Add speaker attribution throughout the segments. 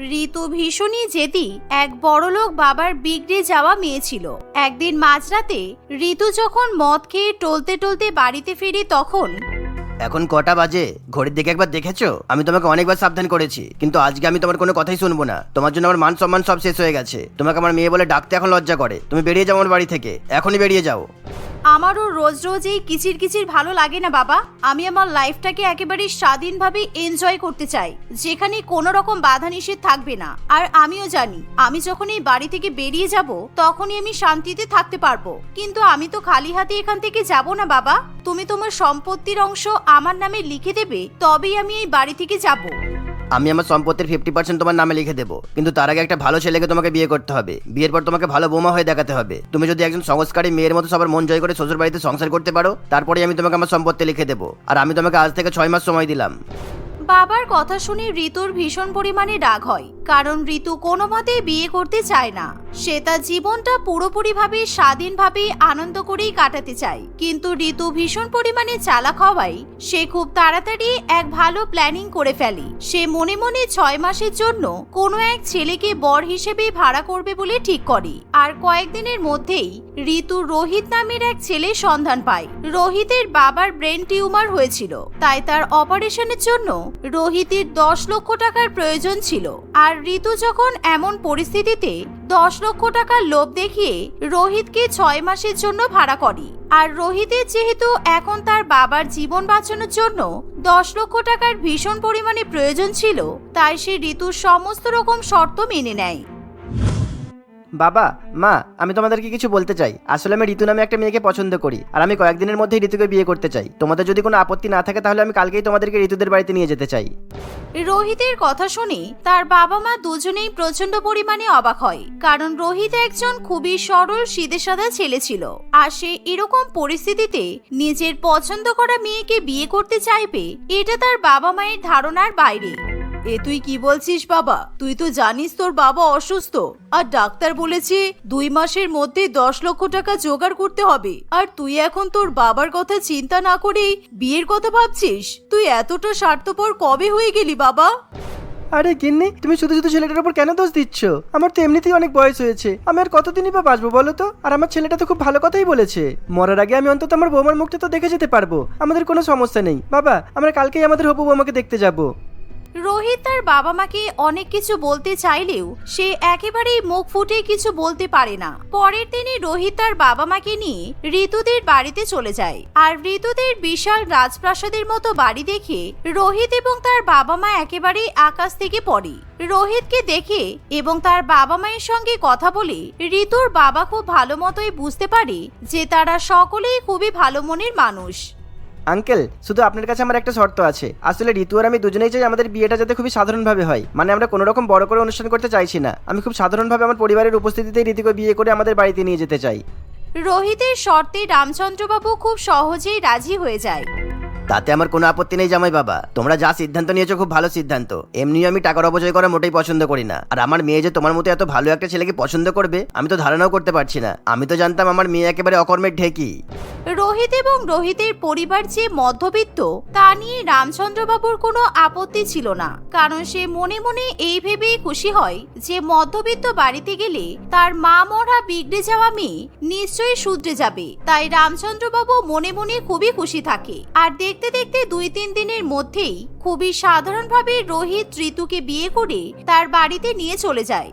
Speaker 1: ঋতু ভীষণই জেদি। এক বড়লোক বাবার বিগড়ে যাওয়া মেয়ে ছিল। একদিন মাঝরাতে ঋতু যখন মদ খেয়ে টলতে টলতে বাড়িতে ফিরে তখন
Speaker 2: এখন কটা বাজে? ঘড়ির দিকে একবার দেখেছ? আমি তোমাকে অনেকবার সাবধান করেছি, কিন্তু আজকে আমি তোমার কোনো কথাই শুনব না। তোমার জন্য আমার মান সম্মান সব শেষ হয়ে গেছে। তোমাকে আমার মেয়ে বলে ডাকতে এখন লজ্জা করে। তুমি বেরিয়ে যাও আমার বাড়ি থেকে। এখনই বেরিয়ে যাও।
Speaker 1: আমারও রোজ রোজ এই কিচির কিচির ভালো লাগে না, বাবা। আমি আমার লাইফটাকে একেবারে স্বাধীনভাবে এনজয় করতে চাই, যেখানে কোনো রকম বাধা নিষেধ থাকবে না। আর আমিও জানি, আমি যখন এই বাড়ি থেকে বেরিয়ে যাব, তখনই আমি শান্তিতে থাকতে পারব। কিন্তু আমি তো খালি হাতে এখান থেকে যাব না, বাবা। তুমি তোমার সম্পত্তির অংশ আমার নামে লিখে দেবে, তবেই আমি এই বাড়ি থেকে যাব।
Speaker 2: আমি আমার সম্পত্তির ফিফটি পার্সেন্ট তোমার নামে লিখে দেবো। কিন্তু তার আগে একটা ভালো ছেলেকে তোমাকে বিয়ে করতে হবে। বিয়ের পর তোমাকে ভালো বোমা হয়ে দেখাতে হবে। তুমি যদি একজন সংস্কারী মেয়ের মতো সবার মন জয় করে শ্বশুর বাড়িতে সংসার করতে পারো তারপরে আমি তোমাকে আমার সম্পত্তি লিখে দেবো। আর আমি তোমাকে আজ থেকে ছয় মাস সময় দিলাম।
Speaker 1: বাবার কথা শুনে ঋতুর ভীষণ পরিমাণে রাগ হয়, কারণ ঋতু কোনো মতেই বিয়ে করতে চায় না। সে তার জীবনটা পুরোপুরিভাবে স্বাধীনভাবে আনন্দ করেই কাটাতে চায়। কিন্তু ঋতু ভীষণ পরিমাণে চালাক হওয়ায় সে খুব তাড়াতাড়ি এক ভালো প্ল্যানিং করে ফেলে। সে মনে মনে ছয় মাসের জন্য কোনো এক ছেলেকে বর হিসেবে ভাড়া করবে বলে ঠিক করে। আর কয়েকদিনের মধ্যেই ঋতু রোহিত নামের এক ছেলে সন্ধান পায়। রোহিতের বাবার ব্রেন টিউমার হয়েছিল, তাই তার অপারেশনের জন্য রোহিতের দশ লক্ষ টাকার প্রয়োজন ছিল। আর ঋতু যখন এমন পরিস্থিতিতে দশ লক্ষ টাকার লোভ দেখিয়ে রোহিতকে ছয় মাসের জন্য ভাড়া করে। আর রোহিতের যেহেতু এখন তার বাবার জীবন বাঁচানোর জন্য দশ লক্ষ টাকার ভীষণ পরিমাণে প্রয়োজন ছিল, তাই সে ঋতুর সমস্ত রকম শর্ত মেনে নেয়।
Speaker 2: বাবা, মা, আমি তোমাদেরকে কিছু বলতে চাই। আসলে আমি ঋতু নামে একটা মেয়েকে পছন্দ করি, আর আমি কয়েকদিনের মধ্যেই ঋতুকে বিয়ে করতে চাই। তোমাদের যদি কোনো আপত্তি না থাকে, তাহলে আমি কালকেই তোমাদেরকে ঋতুদের বাড়িতে নিয়ে যেতে চাই।
Speaker 1: রোহিতের কথা শুনে, তার বাবা মা দুজনেই প্রচণ্ড পরিমাণে অবাক হয়, কারণ রোহিত একজন খুবই সরল, সিধে সাদা ছেলে ছিল। আর সে এরকম পরিস্থিতিতে নিজের পছন্দ করা মেয়েকে বিয়ে করতে চাইবে, এটা তার বাবা মায়ের ধারণার বাইরে। এ তুই কি বলছিস বাবা? তুই তো জানিস তোর বাবা অসুস্থ। আর ডাক্তার বলেছে দুই মাসের মধ্যে দশ লক্ষ টাকা জোগাড় করতে হবে। আর তুই এখন তোর বাবার কথা চিন্তা না করেই বিয়ের কথা ভাবছিস? তুই এতটা স্বার্থপর কবে হয়ে গেলি বাবা?
Speaker 3: আরে গিন্নি, তুমি শুধু শুধু ছেলেটার উপর কেন দোষ দিচ্ছ? আমার তো এমনিতেই অনেক বয়স হয়েছে। আমি আর কতদিনই বা বাঁচবো বলো তো? আর আমার ছেলেটা তো খুব ভালো কথাই বলেছে। মরার আগে আমি অন্তত আমার বৌমার মুখটা তো দেখে যেতে পারব। আমাদের কোনো সমস্যা নেই। বাবা, আমরা কালকেই আমাদের হবু বৌমাকে দেখতে যাব।
Speaker 1: রোহিত তার বাবা মাকে অনেক কিছু বলতে চাইলেও সে একেবারেই মুখ ফুটে কিছু বলতে পারে না। পরের দিনে রোহিত তার বাবা মাকে নিয়ে ঋতুদের বাড়িতে চলে যায়। আর ঋতুদের বিশাল রাজপ্রাসাদের মতো বাড়ি দেখে রোহিত এবং তার বাবা মা একেবারেই আকাশ থেকে পড়ে। রোহিতকে দেখে এবং তার বাবা মায়ের সঙ্গে কথা বলে ঋতুর বাবা খুব ভালো মতোই বুঝতে পারে যে তারা সকলেই খুবই ভালো মনের মানুষ।
Speaker 3: আঙ্কেল, শুধু আপনার কাছে আমার একটা শর্ত আছে। আসলে ঋতু আর আমি দুজনেই চাই আমাদের বিয়েটা যাতে খুবই সাধারণভাবে হয়। মানে আমরা কোনো রকম বড় করে অনুষ্ঠান করতে চাইছি না। আমি খুব সাধারণভাবে আমার পরিবারের উপস্থিতিতেই ঋতুকে বিয়ে করে আমাদের বাড়িতে নিয়ে যেতে চাই।
Speaker 1: রোহিতের শর্তে রামচন্দ্রবাবু খুব সহজেই রাজি হয়ে যায়।
Speaker 2: তাতে আমার কোনো আপত্তি নেই জামাই বাবা। তোমরা যা সিদ্ধান্ত নিয়েছো খুব ভালো সিদ্ধান্ত। এমনিও আমি টাকার অপচয় করা মোটেই পছন্দ করি না। আর আমার মেয়ে যে তোমার মতো এত ভালো একটা ছেলেকে পছন্দ করবে, আমি তো ধারণাও করতে পারছি না। আমি তো জানতাম আমার মেয়ে একেবারে অকর্মের ঢেকি।
Speaker 1: রোহিত এবং রোহিতের পরিবার যে মধ্যবিত্ত, তা নিয়ে রামচন্দ্রবাবুর কোনো আপত্তি ছিল না। কারণ সে মনে মনে এই ভেবেই খুশি হয় যে মধ্যবিত্ত বাড়িতে গেলে তার মা মরা বিগড়ে যাওয়া মেয়ে নিশ্চয়ই শুধরে যাবে। তাই রামচন্দ্রবাবু মনে মনে খুবই খুশি থাকে। আর দেখতে দেখতে দুই তিন দিনের মধ্যেই খুবই সাধারণভাবে রোহিত ঋতুকে বিয়ে করে তার বাড়িতে নিয়ে চলে যায়।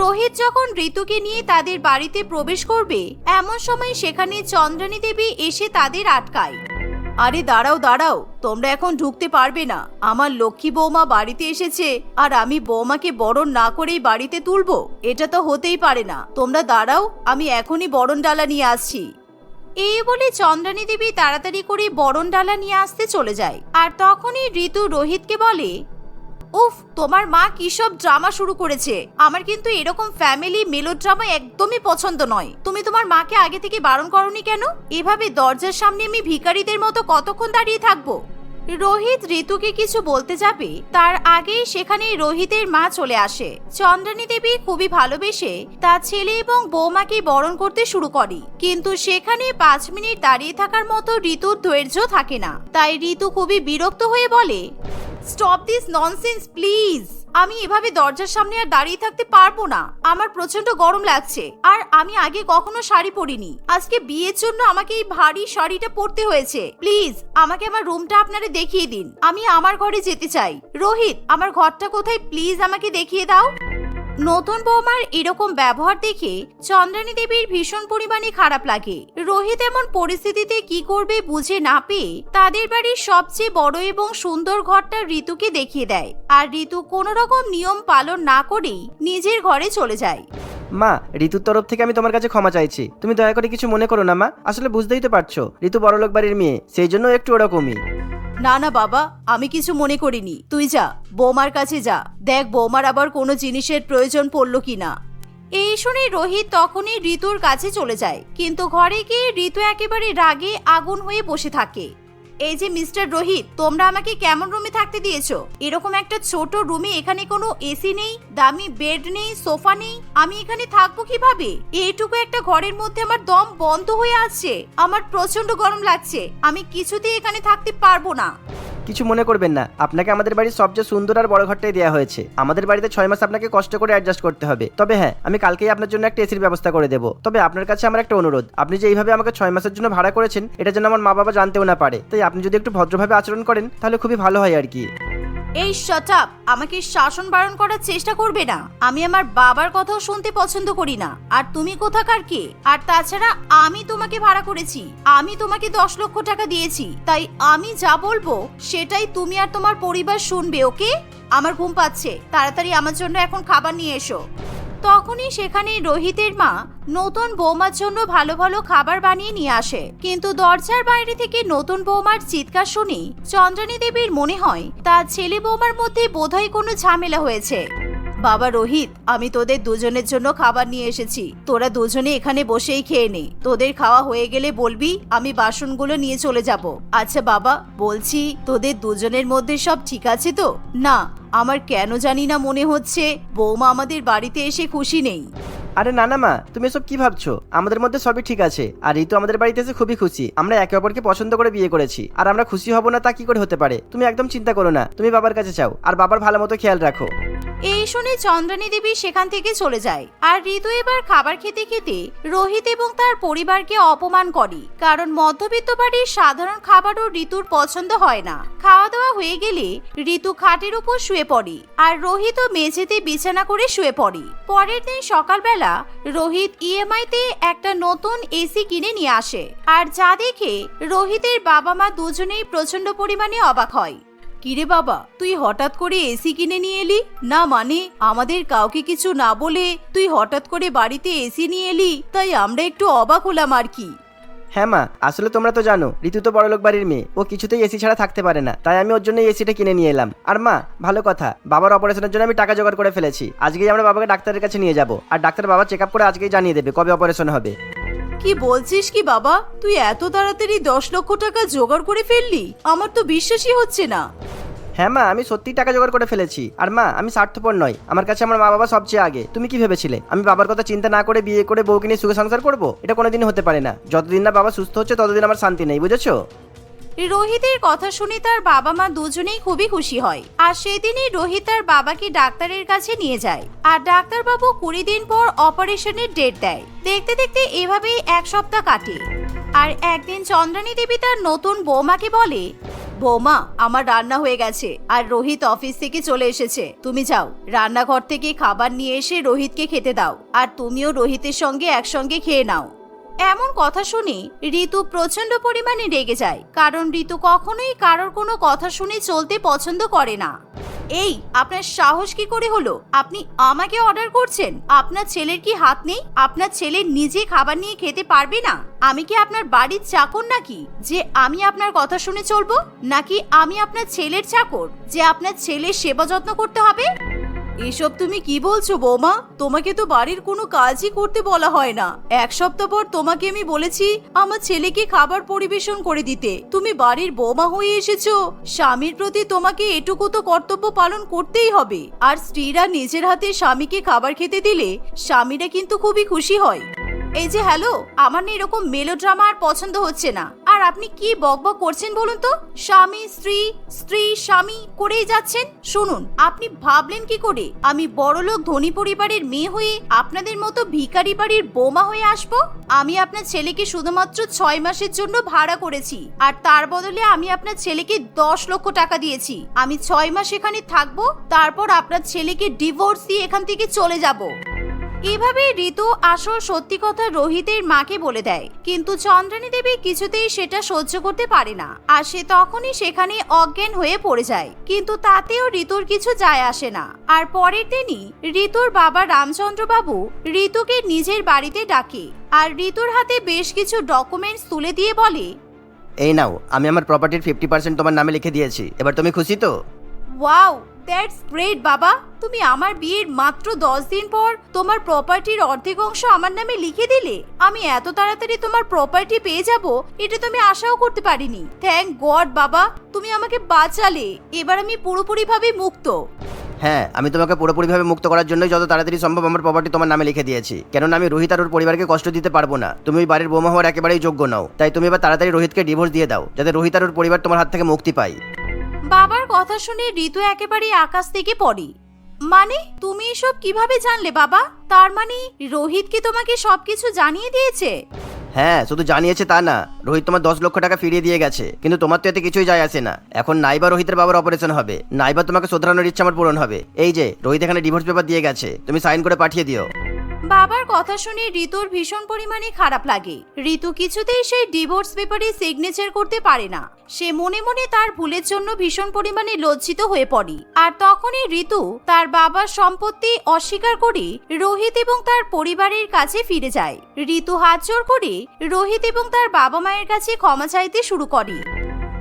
Speaker 1: রোহিত যখন ঋতুকে নিয়ে তাদের বাড়িতে প্রবেশ করবে, এমন সময় সেখানে চন্দ্রানী দেবী এসে তাদের আটকায়। আরে দাঁড়াও দাঁড়াও, তোমরা এখন ঢুকতে পারবে না। আমার লক্ষ্মী বৌমা বাড়িতে এসেছে, আর আমি বৌমাকে বরণ না করেই বাড়িতে তুলবো। এটা তো হতেই পারে না। তোমরা দাঁড়াও, আমি এখনই বরণ ডালা নিয়ে আসছি। এই বলে চন্দ্রানী দেবী তাড়াতাড়ি করে বরণ ডালা নিয়ে আসতে চলে যায়। আর তখনই ঋতু রোহিতকে বলে, উফ, তোমার মা কি সব ড্রামা শুরু করেছে। আমার কিন্তু এরকম ফ্যামিলি মেলো ড্রামা একদমই পছন্দ নয়। তুমি তোমার মাকে আগে থেকে বারণ করনি কেন? এভাবে দরজার সামনে আমি ভিখারিদের মতো কতক্ষণ দাঁড়িয়ে থাকব? রোহিত ঋতুকে কিছু বলতে যাবে, তার আগেই সেখানে রোহিতের মা চলে আসে। চন্দ্রানী দেবী খুবই ভালোবেসে তার ছেলে এবং বৌমাকে বরণ করতে শুরু করে। কিন্তু সেখানে পাঁচ মিনিট দাঁড়িয়ে থাকার মতো ঋতুর ধৈর্য থাকে না। তাই ঋতু খুবই বিরক্ত হয়ে বলে স্টপ দিস ননসেন্স প্লিজ আমি এভাবে দরজার সামনে আর দাঁড়িয়ে থাকতে পারব না। আমার প্রচণ্ড গরম লাগছে। আর আমি আগে কখনো শাড়ি পরিনি। আজকে বিয়ের জন্য আমাকে এই ভারী শাড়িটা পরতে হয়েছে। প্লিজ, আমাকে আমার রুমটা আপনারা দেখিয়ে দিন। আমি আমার ঘরে যেতে চাই। রোহিত, আমার ঘরটা কোথায়? প্লিজ আমাকে দেখিয়ে দাও। নতুন বৌমার এরকম ব্যবহার দেখে চন্দ্রানী দেবীর ভীষণ পরিমাণে খারাপ লাগে। রোহিত এমন পরিস্থিতিতে কি করবে বুঝে না পেয়ে তাদের বাড়ির সবচেয়ে বড় এবং সুন্দর ঘরটা ঋতুকে দেখিয়ে দেয়। আর ঋতু কোনো রকম নিয়ম পালন না করেই নিজের ঘরে চলে যায়।
Speaker 3: মা, ঋতুর তরফ থেকে আমি তোমার কাছে ক্ষমা চাইছি। তুমি দয়া করে কিছু মনে করো না, মা। আসলে বুঝতেই তো পারছ, ঋতু বড়লোক বাড়ির মেয়ে, সেই জন্য একটু ওরকমই।
Speaker 1: না না, বাবা, আমি কিছু মনে করিনি। তুই যা, বৌমার কাছে যা। দেখ, বৌমার আবার কোনো জিনিসের প্রয়োজন পড়ল কিনা। এই শুনে রোহিত তখনই ঋতুর কাছে চলে যায়। কিন্তু ঘরে গিয়ে ঋতু একেবারে রাগে আগুন হয়ে বসে থাকে। এই যে মিস্টার রোহিত, তোমরা আমাকে কেমন রুমে থাকতে দিয়েছ? এরকম একটা ছোট রুমে এখানে কোনো এসি নেই, দামি বেড নেই, সোফা নেই, আমি এখানে থাকব কীভাবে? এইটুকু একটা ঘরের মধ্যে আমার দম বন্ধ হয়ে আসছে আমার প্রচণ্ড গরম লাগছে, আমি কিছুতেই এখানে থাকতে পারব না।
Speaker 3: কিছু মনে করবেন না। আপনাকে আমাদের বাড়ির সবচেয়ে সুন্দর আর বড় ঘরটাই দেওয়া হয়েছে। আমাদের বাড়িতে ছয় মাস আপনাকে কষ্ট করে অ্যাডজাস্ট করতে হবে। তবে হ্যাঁ আমি কালকেই আপনার জন্য একটা এসির ব্যবস্থা করে দেবো। তবে আপনার কাছে আমার একটা অনুরোধ। আপনি যে এইভাবে আমাকে ছয় মাসের জন্য ভাড়া করেছেন, এটা যেন আমার মা বাবা জানতেও না পারে। তাই আপনি যদি একটু ভদ্রভাবে আচরণ করেন, তাহলে খুবই ভালো হয় আর কি।
Speaker 1: এই শাট আপ আমাকে শাসন বারণ করার চেষ্টা করবে না। আমি আমার বাবার কথাও শুনতে পছন্দ করি না। আর তুমি কোথাকার কে? আর তাছাড়া আমি তোমাকে ভাড়া করেছি। আমি তোমাকে দশ লক্ষ টাকা দিয়েছি। তাই আমি যা বলব, সেটাই তুমি আর তোমার পরিবার শুনবে, ওকে? আমার ঘুম পাচ্ছে। তাড়াতাড়ি আমার জন্য এখন খাবার নিয়ে এসো। তখনই সেখানে রোহিতের মা নতুন বৌমার জন্য ভালো ভালো খাবার বানিয়ে নিয়ে আসে। কিন্তু দরজার বাইরে থেকে নতুন বৌমার চিৎকার শুনি চন্দ্রানী দেবীর মনে হয়, তার ছেলে বৌমার মধ্যে বোধহয় কোনো ঝামেলা হয়েছে। বাবা রোহিত, আমি তোদের দুজনের জন্য খাবার নিয়ে এসেছি। তোরা দুজনে এখানে বসেই খেয়ে নে। তোদের খাওয়া হয়ে গেলে বলবি, আমি বাসনগুলো নিয়ে চলে যাব। আচ্ছা বাবা, বলছি, তোদের দুজনের মধ্যে সব ঠিক আছে তো? না, আমার কেন জানি না মনে হচ্ছে, বৌমা আমাদের বাড়িতে এসে খুশি নেই।
Speaker 3: আরে না না মা, তুমি এসব কি ভাবছ? আমাদের মধ্যে সবই ঠিক আছে। আর ঋতু আমাদের বাড়িতে এসে খুবই খুশি। আমরা একে অপরকে পছন্দ করে বিয়ে করেছি। আর আমরা খুশি হব না তা কি করে হতে পারে? তুমি একদম চিন্তা করো না। তুমি বাবার কাছে চাও। আর বাবার ভালো মতো খেয়াল রাখো।
Speaker 1: এই শুনে চন্দ্রানী দেবী সেখান থেকে চলে যায়। আর ঋতু এবার খাবার খেতে খেতে রোহিত এবং তার পরিবারকে অপমান করে। কারণ মধ্যবিত্ত বাড়ির সাধারণ খাবারও ঋতুর পছন্দ হয় না। খাওয়া দাওয়া হয়ে গেলে ঋতু খাটের উপর শুয়ে পড়ে আর রোহিত মেঝেতে বিছানা করে শুয়ে পড়ে। পরের দিন সকালবেলা রোহিত ইএমআই তে একটা নতুন এসি কিনে নিয়ে আসে। আর যা দেখে রোহিতের বাবা মা দুজনেই প্রচণ্ড পরিমাণে অবাক হয়। কিরে বাবা, তুই হঠাৎ করে এসি কিনে নিয়ে এলি? না মানে আমাদের কাউকে কিছু না বলে তুই হঠাৎ করে বাড়িতে এসি নিয়ে এলি, তাই আমরা একটু অবাক হলাম আর কি।
Speaker 3: হ্যাঁ মা, আসলে তোমরা তো জানো, ঋতু তো বড়লোক বাড়ির মেয়ে, ও কিছুতেই এসি ছাড়া থাকতে পারে না, তাই আমি ওর জন্য এসিটা কিনে নিয়ে এলাম। আর মা, ভালো কথা, বাবার অপারেশনের জন্য আমি টাকা জোগাড় করে ফেলেছি, আজকেই আমরা বাবাকে ডাক্তারের কাছে নিয়ে যাব, আর ডাক্তার বাবা চেক আপ করে আজকেই জানিয়ে দেবে কবে অপারেশন হবে।
Speaker 1: কি বলছিস কি বাবা? তুই এত তাড়াতাড়ি দশ লক্ষ টাকা জোগাড় করে ফেললি? আমার তো বিশ্বাসই হচ্ছে না।
Speaker 3: হ্যাঁ মা, আমি সত্যি টাকা জোগাড় করে ফেলেছি। আর মা, আমি স্বার্থপর নয় আমার কাছে আমার মা বাবা সবচেয়ে আগে। তুমি কি ভেবেছিলে? আমি বাবার কথা চিন্তা না করে বিয়ে করে বউকে নিয়ে সুখে সংসার করব? এটা কোনোদিন হতে পারে না। যতদিন না বাবা সুস্থ হচ্ছে, ততদিন আমার শান্তি নেই, বুঝেছ?
Speaker 1: রোহিতের কথা শুনে তার বাবা মা দুজনেই খুবই খুশি হয়। আর সেদিনই রোহিত তার বাবাকে ডাক্তারের কাছে নিয়ে যায়। আর ডাক্তারবাবু কুড়ি দিন পর অপারেশনের ডেট দেয়। দেখতে দেখতে এভাবেই এক সপ্তাহ কাটে। আর একদিন চন্দ্রানী দেবী তার নতুন বৌমাকে বলে, বৌমা, আমার রান্না হয়ে গেছে, আর রোহিত অফিস থেকে চলে এসেছে। তুমি যাও, রান্নাঘর থেকে খাবার নিয়ে এসে রোহিতকে খেতে দাও, আর তুমিও রোহিতের সঙ্গে একসঙ্গে খেয়ে নাও। এমন কথা শুনে ঋতু প্রচণ্ড পরিমাণে রেগে যায়, কারণ ঋতু কখনোই কারোর কোনো কথা শুনে চলতে পছন্দ করে না। এই, আপনার সাহস কি করে হলো? আপনি আমাকে অর্ডার করছেন? আপনার ছেলের কি হাত নেই? আপনার ছেলে নিজে খাবার নিয়ে খেতে পারবে না? আমি কি আপনার বাড়ির চাকর নাকি, যে আমি আপনার কথা শুনে চলবো? নাকি আমি আপনার ছেলের চাকর, যে আপনার ছেলের সেবা যত্ন করতে হবে? এসব তুমি কি বলছো, বৌমা? তোমাকে তো বাড়ির কোনো কাজই করতে বলা হয় না। এক সপ্তাহ পর তোমাকে আমি বলেছি আমার ছেলেকে খাবার পরিবেশন করে দিতে। তুমি বাড়ির বৌমা হয়ে এসেছ। স্বামীর প্রতি তোমাকে এটুকু তো কর্তব্য পালন করতেই হবে। আর স্ত্রীরা নিজের হাতে স্বামীকে খাবার খেতে দিলে স্বামীরা কিন্তু খুবই খুশি হয়। এই যে, হ্যালো? আমার না এরকম মেলোড্রামা আর পছন্দ হচ্ছে না। আর আপনি কি বকবক করছেন বলুন তো? স্বামী, স্ত্রী স্ত্রী, স্বামী করেই যাচ্ছেন? শুনুন, আপনি ভাবলেন কি করে? আমি বড়লোক ধনী পরিবারের মেয়ে হয়ে আপনাদের মতো ভিখারি বাড়ির বোমা হয়ে আসব? আমি আপনার ছেলেকে শুধুমাত্র ছয় মাসের জন্য ভাড়া করেছি, আর তার বদলে আমি আপনার ছেলেকে দশ লক্ষ টাকা দিয়েছি। আমি ছয় মাস এখানে থাকব, তারপর আপনার ছেলেকে ডিভোর্স দিয়ে এখান থেকে চলে যাব। এভাবে ঋতু আসল সত্যি কথা রোহিতের মাকে বলে দেয়। কিন্তু চন্দ্রানী দেবী কিছুতেই সেটা সহ্য করতে পারে না। আর সে তখনই সেখানে অজ্ঞান হয়ে পড়ে যায়। কিন্তু তাতেও ঋতুর কিছু যায় আসে না। আর পরের দিনই ঋতুর বাবা রামচন্দ্র বাবু ঋতুকে নিজের বাড়িতে ডাকে। আর ঋতুর হাতে বেশ কিছু ডকুমেন্টস তুলে দিয়ে বলে,
Speaker 2: এই নাও, আমি আমার প্রপার্টির ফিফটি পার্সেন্ট তোমার নামে লিখে দিয়েছি। এবার তুমি খুশি তো?
Speaker 1: ওয়াও দ্যাটস গ্রেট বাবা। তুমি আমার বিয়ের মাত্র দশ দিন পর তোমার প্রপার্টির অর্ধেক অংশ আমার নামে লিখে দিলে। আমি এত তাড়াতাড়ি তোমার প্রপার্টি পেয়ে যাব, এটা তুমি আশাও করতে পারিনি। থ্যাংক গড বাবা, তুমি আমাকে বাঁচালে। এবার আমি পুরোপুরিভাবে মুক্ত।
Speaker 2: হ্যাঁ আমি তোমাকে পুরোপুরিভাবে মুক্ত করার জন্যই যত তাড়াতাড়ি সম্ভব আমার প্রপার্টি তোমার নামে লিখে দিয়েছি। কেননা আমি রোহিত আর ওর পরিবারকে কষ্ট দিতে পারব না। তুমি ওই বাড়ির বোমা হওয়ার একেবারেই যোগ্য নও। তাই তুমি এবার তাড়াতাড়ি রোহিতকে ডিভোর্স দিয়ে দাও, যাতে রোহিত আর ওর পরিবার তোমার হাত থেকে মুক্তি পায়।
Speaker 1: বাবার কথা শুনে ঋতু একেবারে আকাশ থেকে পড়ে। মানে তুমি এসব কীভাবে জানলে বাবা? তার মানে রোহিত কি তোমাকে সবকিছু জানিয়ে দিয়েছে?
Speaker 2: হ্যাঁ শুধু জানিয়েছে তা না। রোহিত তোমার দশ লক্ষ টাকা ফিরিয়ে দিয়ে গেছে। কিন্তু তোমার তো এতে কিছুই যায় আসে না। এখন নাইবা রোহিতের বাবার অপারেশন হবে। নাইবা তোমাকে শোধরানোর ইচ্ছা আমার পূরণ হবে। এই যে, রোহিত এখানে ডিভোর্স পেপার দিয়ে গেছে। তুমি সাইন করে পাঠিয়ে দিও।
Speaker 1: বাবার কথা শুনে ঋতুর ভীষণ পরিমাণে খারাপ লাগে। ঋতু কিছুতেই সেই ডিভোর্স পেপারে সিগনেচার করতে পারে না। সে মনে মনে তার ভুলের জন্য ভীষণ পরিমাণে লজ্জিত হয়ে পড়ে। আর তখনই ঋতু তার বাবার সম্পত্তি অস্বীকার করে রোহিত এবং তার পরিবারের কাছে ফিরে যায়। ঋতু হাত জোর করে রোহিত এবং তার বাবা মায়ের কাছে ক্ষমা চাইতে শুরু করে।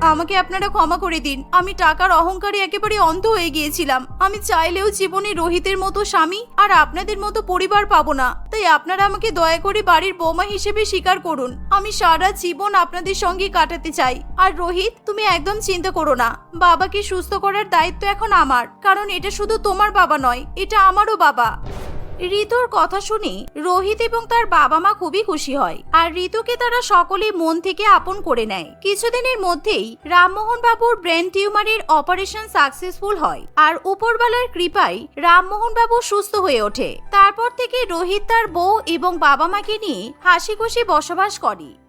Speaker 1: আমাকে আপনারা ক্ষমা করে দিন। আমি টাকার অহংকারে একেবারে অন্ধ হয়ে গিয়েছিলাম। আমি চাইলেও জীবনে রোহিতের মতো স্বামী আর আপনাদের মতো পরিবার পাবো না। তাই আপনারা আমাকে দয়া করে বাড়ির বৌমা হিসেবে স্বীকার করুন। আমি সারা জীবন আপনাদের সঙ্গে কাটাতে চাই। আর রোহিত, তুমি একদম চিন্তা করো না। বাবাকে সুস্থ করার দায়িত্ব এখন আমার। কারণ এটা শুধু তোমার বাবা নয়, এটা আমারও বাবা। ঋতুর কথা শুনে রোহিত এবং তার বাবা মা খুবই খুশি হয় আর ঋতুকে তারা সকলেই মন থেকে আপন করে নেয়। কিছুদিনের মধ্যেই রামমোহন বাবুর ব্রেন টিউমারের অপারেশন সাকসেসফুল হয় আর উপরবালার কৃপায় রামমোহন বাবু সুস্থ হয়ে ওঠে। তারপর থেকে রোহিত তার বউ এবং বাবা মাকে নিয়ে হাসি খুশি বসবাস করে।